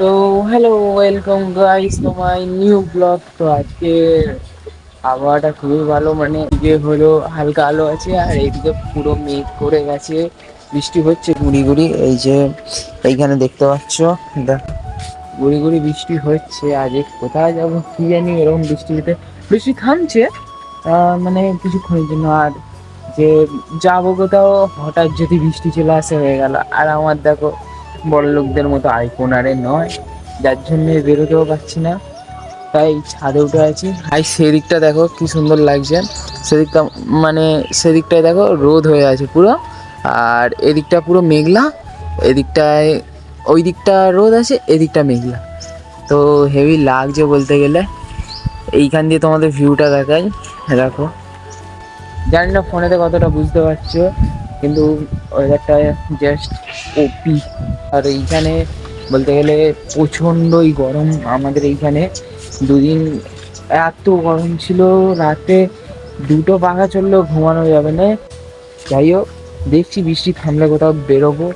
তো hello welcome guys to my new blog তো আজকে আবহাওয়াটা খুবই ভালো মানে এদিকে হলো হালকা আলো আছে আর এইদিকে পুরো মেঘ করে গেছে, বৃষ্টি হচ্ছে গুড়ি গুড়ি, এই যে এইখানে দেখতে পাচ্ছ দেখো গুড়ি গুড়ি বৃষ্টি হচ্ছে আজ কোথায় যাব কি জানি, এরকম বৃষ্টি হতে, বৃষ্টি থামছে মানে কিছুক্ষণের জন্য, আর যে যাব কোথাও, হঠাৎ যদি বৃষ্টি চলে আসে হয়ে গেল, আর আমার দেখো বড় লোকদের মতো আইফোন আরে নয়। যার জন্য বেরোতেও পারছি না। তাই ছাদে উঠে আছি। আর সেদিকটা দেখো, কি সুন্দর লাগছে। সেদিকটা মানে সেদিকটায় দেখো, রোদ হয়ে আছে পুরো। আর এদিকটা পুরো মেঘলা, এদিকটায় ওই দিকটা রোদ আছে, এদিকটা মেঘলা। তো হেভি লাগছে বলতে গেলে। এইখান দিয়ে তোমাদের ভিউটা দেখাই। দেখো। জানি না ফোনেতে কতটা বুঝতে পারছ। কিন্তু ওয়েদারটা জাস্ট ওপি আর এইখানে বলতে গেলে প্রচণ্ডই গরম আমাদের এইখানে। দুদিন এত গরম ছিল, রাতে দুটো পাখা চললেও ঘুমানো যাবে না। যাই হোক, দেখছি বৃষ্টি থামলে কোথাও বেরোবো।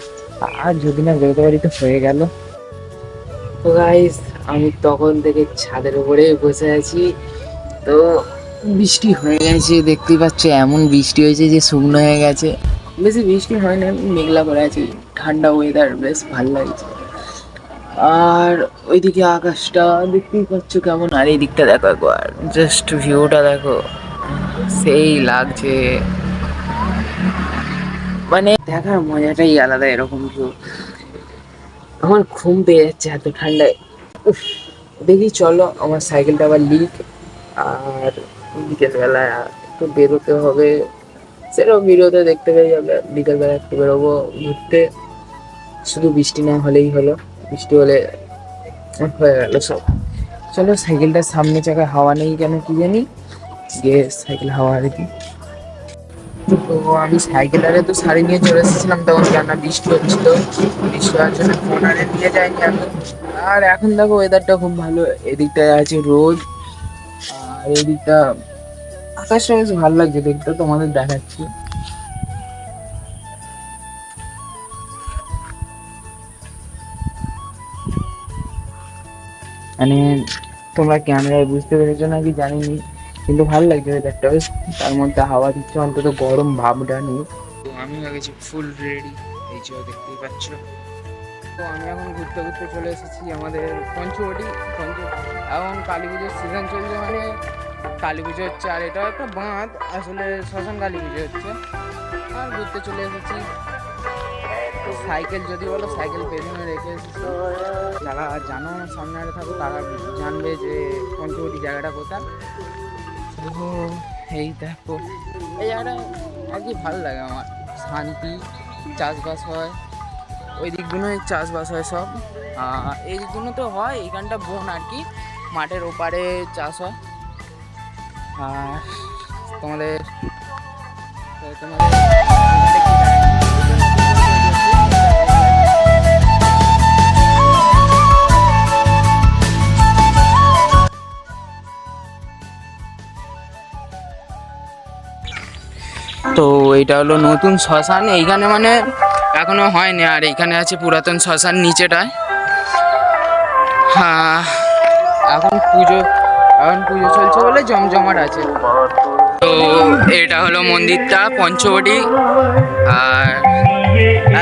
আর যদি না বেরোতে পারি তো হয়ে গেল। তো গাইস আমি তখন থেকে ছাদের উপরে বসে আছি। তো বৃষ্টি হয়ে গেছে, দেখতেই পাচ্ছ এমন বৃষ্টি হয়েছে যে শুকনো হয়ে গেছে। বেশি বৃষ্টি হয় না, মেঘলা করে আছে, ঠান্ডা ওয়েদার বেশ ভালো লাগছে। আর ওইদিকে আকাশটা দেখতেই পাচ্ছ কেমন, আর এই দিকটা দেখো একবার জাস্ট ভিউটা দেখো, সেই লাগছে। মানে দেখার মজাটাই আলাদা, এরকম ভিউ আমার ঘুম পেয়ে যাচ্ছে এত ঠান্ডায়। দেখি চলো, আমার সাইকেলটা আবার লিক আর বিকেলবেলায় একটু বেরোতে হবে। সেটাও বেরোতে দেখতে পেয়ে যাবে বিকেলবেলা একটু বেরোবো, ঘুরতে। শুধু বৃষ্টি না হলেই হলো, বৃষ্টি হলে হয়ে গেল সব। চলো সাইকেলটার সামনে চাকায় হাওয়া নেই কেন কি জানি? গিয়ে সাইকেল হাওয়া রেখি তো আমি সাইকেলারে তো শাড়ি নিয়ে চলে এসেছিলাম, তখন কেননা বৃষ্টি হচ্ছিল? বৃষ্টি হওয়ার জন্য ফোন আরে নিয়ে যাইনি আমি আর এখন দেখো ওয়েদারটা খুব ভালো, এদিকটায় আছে রোদ, আর এদিকটা আকাশটা বেশ ভালো লাগছে, দেখতে তোমাদের দেখাচ্ছি। মানে তোমরা ক্যামেরায় বুঝতে পেরেছ নাকি জানিনি, কিন্তু ভালো লাগছে ওয়েদারটা বেশ, তার মধ্যে হাওয়া দিচ্ছে, অন্তত গরম ভাবটা নেই। তো আমি হয়ে গেছি ফুল রেডি এই যে দেখতেই পাচ্ছ। তো আমি এখন ঘুরতে ঘুরতে চলে এসেছি আমাদের পঞ্চবটি, পঞ্চ এখন কালী পুজোর সিজন চলছে মানে কালী পুজো হচ্ছে, আর এটা একটা বাঁধ। আসলে শ্মশান কালী পুজো হচ্ছে। আর ঘুরতে চলে এসেছি। সাইকেল, যদি বলো সাইকেল পেছনে রেখে এসেছি। যারা জানো, সামনে আরে থাকো, তারা জানবে যে পঞ্চবটি জায়গাটা কোথায়। এই দেখো, এই জায়গাটা আর কি ভালো লাগে আমার। শান্তি, চাষবাস হয়। ওই দিকগুলোই চাষবাস হয় সব। এই দিকগুলো তো হয় এইখানটা বন আর কি। মাঠের ওপারে চাষ হয়। তোমাদের, তো এইটা হলো নতুন শ্মশান, এইখানে মানে এখনও হয়নি, আর এইখানে আছে পুরাতন শ্মশান নিচেটায়। হ্যাঁ এখন পুজো এখন পুজো চলছে বলে জমজমাট আছে। তো এটা হলো মন্দিরটা, পঞ্চবটি। আর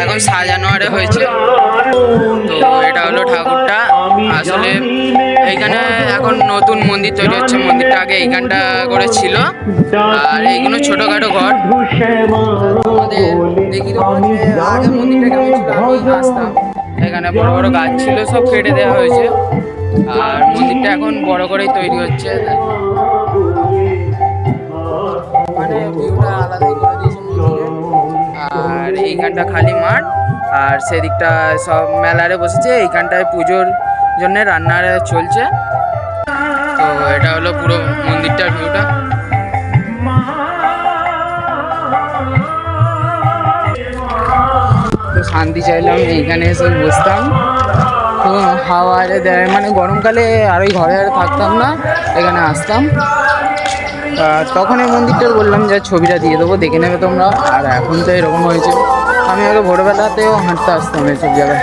এখন সাজানো আরে হয়েছে। তো এটা হলো ঠাকুরটা। আসলে এইখানে এখন নতুন মন্দির তৈরি হচ্ছে। মন্দিরটা আগে এইখানটা করে ছিল আর এইগুলো ছোটখাটো ঘর। আগে মন্দিরটা কেমন ছিল। এখানে বড় বড় গাছ ছিল, সব কেটে দেওয়া হয়েছে। আর মন্দিরটা এখন বড় করেই তৈরি হচ্ছে। মানে আর এইখানটা খালি মাঠ, আর সেদিকটা সব মেলারে বসেছে, এইখানটায় পুজোর জন্য রান্নার চলছে। তো এটা হলো পুরো মন্দিরটার ভিউটা। শান্তি চাইলাম এইখানে এসে বসতাম। আরে দেয়। মানে গরমকালে আর ওই ঘরে আর থাকতাম না, এখানে আসতাম। তখন এই মন্দিরটা বললাম যে ছবিটা দিয়ে দেবো, দেখে নেবে তোমরা। আর এখন তো এরকম হয়েছে। আমি আগে ভোরবেলাতেও হাঁটতে আসতাম এইসব জায়গায়।